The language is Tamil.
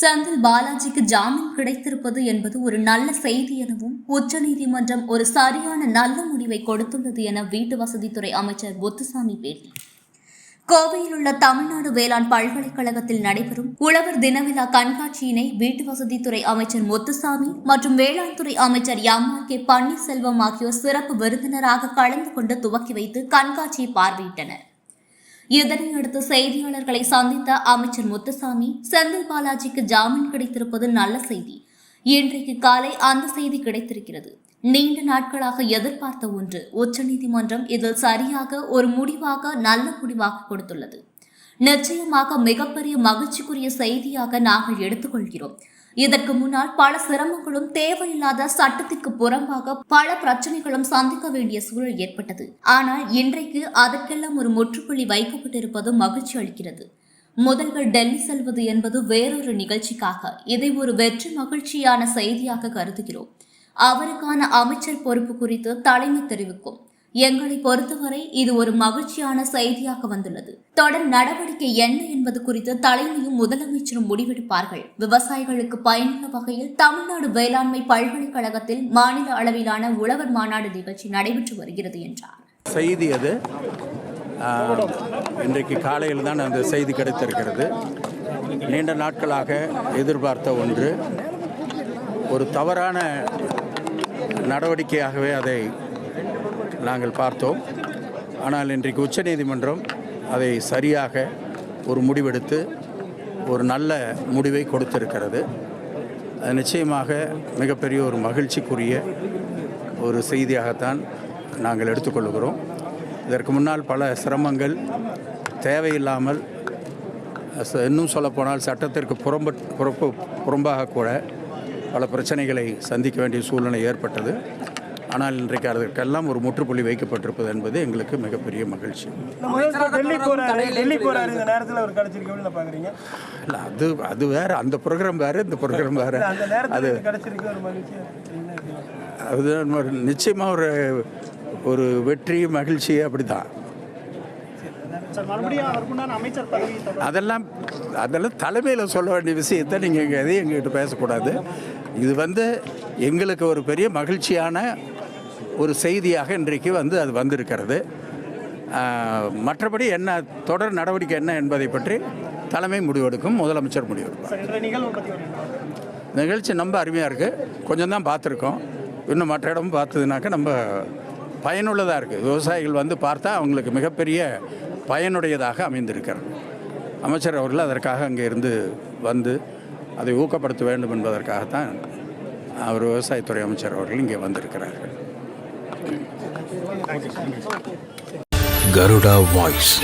செந்தில் பாலாஜிக்கு ஜாமீன் கிடைத்திருப்பது என்பது ஒரு நல்ல செய்தி எனவும் உச்சநீதிமன்றம் ஒரு சரியான நல்ல முடிவை கொடுத்துள்ளது என வீட்டு வசதித்துறை அமைச்சர் முத்துசாமி பேட்டி. கோவையில் உள்ள தமிழ்நாடு வேளாண் பல்கலைக்கழகத்தில் நடைபெறும் உழவர் தினவிழா கண்காட்சியினை வீட்டு வசதித்துறை அமைச்சர் முத்துசாமி மற்றும் வேளாண் துறை அமைச்சர் எம் ஆர் கே பன்னீர்செல்வம் ஆகியோர் சிறப்பு விருந்தினராக கலந்து கொண்டு துவக்கி வைத்து கண்காட்சியை பார்வையிட்டனர். இதனையடுத்து செய்தியாளர்களை சந்தித்த அமைச்சர் முத்துசாமி செந்தில் பாலாஜிக்கு ஜாமீன் கிடைத்திருப்பது நல்ல செய்தி. இன்றைக்கு காலை அந்த செய்தி கிடைத்திருக்கிறது. நீண்ட நாட்களாக எதிர்பார்த்த ஒன்று உச்சநீதிமன்றம் இதில் சரியாக ஒரு முடிவாக நல்ல முடிவாக கொடுத்துள்ளது. நிச்சயமாக மிகப்பெரிய மகிழ்ச்சிக்குரிய செய்தியாக நாங்கள் எடுத்துக்கொள்கிறோம். இதற்கு முன்னால் பல சிரமங்களும் தேவையில்லாத சட்டத்திற்கு புறம்பாக பல பிரச்சனைகளும் சந்திக்க வேண்டிய சூழல் ஏற்பட்டது. ஆனால் இன்றைக்கு அதற்கெல்லாம் ஒரு முற்றுப்புள்ளி வைக்கப்பட்டிருப்பது மகிழ்ச்சி அளிக்கிறது. முதல்வர் டெல்லி செல்வது என்பது வேறொரு நிகழ்ச்சிக்காக இதை ஒரு வெற்றி மகிழ்ச்சியான செய்தியாக கருதுகிறோம். அவருக்கான அமைச்சர் பொறுப்பு குறித்து தலைமை தெரிவிக்கும். எங்களை பொறுத்தவரை இது ஒரு மகிழ்ச்சியான செய்தியாக வந்துள்ளது. தொடர் நடவடிக்கை என்ன என்பது குறித்து தலைமையும் முதலமைச்சரும் முடிவெடுப்பார்கள். விவசாயிகளுக்கு பயனுள்ள வகையில் தமிழ்நாடு வேளாண்மை பல்கலைக்கழகத்தில் மாநில அளவிலான உழவர் மாநாடு நிகழ்ச்சி நடைபெற்று வருகிறது என்றார். செய்தி அது. இன்றைக்கு காலையில் தான் அந்த செய்தி கிடைத்திருக்கிறது. நீண்ட நாட்களாக எதிர்பார்த்த ஒன்று ஒரு தவறான நடவடிக்கையாகவே அதை நாங்கள் பார்த்தோம். ஆனால் இன்றைக்கு உச்சநீதிமன்றம் அதை சரியாக ஒரு முடிவெடுத்து ஒரு நல்ல முடிவை கொடுத்திருக்கிறது. அது நிச்சயமாக மிகப்பெரிய ஒரு மகிழ்ச்சிக்குரிய ஒரு செய்தியாகத்தான் நாங்கள் எடுத்துக்கொள்கிறோம். இதற்கு முன்னால் பல சிரமங்கள் தேவையில்லாமல் இன்னும் சொல்லப்போனால் சட்டத்திற்கு புறம்ப புறப்பு புறம்பாக கூட பல பிரச்சனைகளை சந்திக்க வேண்டிய சூழ்நிலை ஏற்பட்டது. ஆனால் இன்றைக்கு அதற்கெல்லாம் ஒரு முற்றுப்புள்ளி வைக்கப்பட்டிருப்பது என்பது எங்களுக்கு மிகப்பெரிய மகிழ்ச்சி. இல்லை அது அது வேறு அந்த ப்ரோக்ராம் வேறு இந்த ப்ரோக்ராம் வேறு. அது ஒரு நிச்சயமாக ஒரு ஒரு வெற்றி மகிழ்ச்சி அப்படி தான் சார் மறுபடியும் அவருக்குண்டான அமைச்சர் பதவி அதெல்லாம் அதெல்லாம் தலைமையில் சொல்ல வேண்டிய விஷயத்தை நீங்கள் எதையும் எங்ககிட்ட பேசக்கூடாது. இது வந்து எங்களுக்கு ஒரு பெரிய மகிழ்ச்சியான ஒரு செய்தியாக இன்றைக்கு வந்து அது வந்திருக்கிறது. மற்றபடி என்ன தொடர் நடவடிக்கை என்ன என்பதை பற்றி தலைமை முடிவெடுக்கும் முதலமைச்சர் முடிவெடுக்கும் நிகழ்ச்சி ரொம்ப அருமையாக இருக்குது கொஞ்சம் தான் பார்த்துருக்கோம். இன்னும் மற்ற இடமும் பார்த்ததுனாக்கா நம்ம பயனுள்ளதாக இருக்குது விவசாயிகள் வந்து பார்த்தா அவங்களுக்கு மிகப்பெரிய பயனுடையதாக அமைந்திருக்கிறது. அமைச்சர் அவர்கள் அதற்காக அங்கே இருந்து வந்து அதை ஊக்கப்படுத்த வேண்டும் என்பதற்காகத்தான் அவர் விவசாயத்துறை அமைச்சர் அவர்கள் இங்கே வந்திருக்கிறார்கள். கருடா வாய்ஸ்.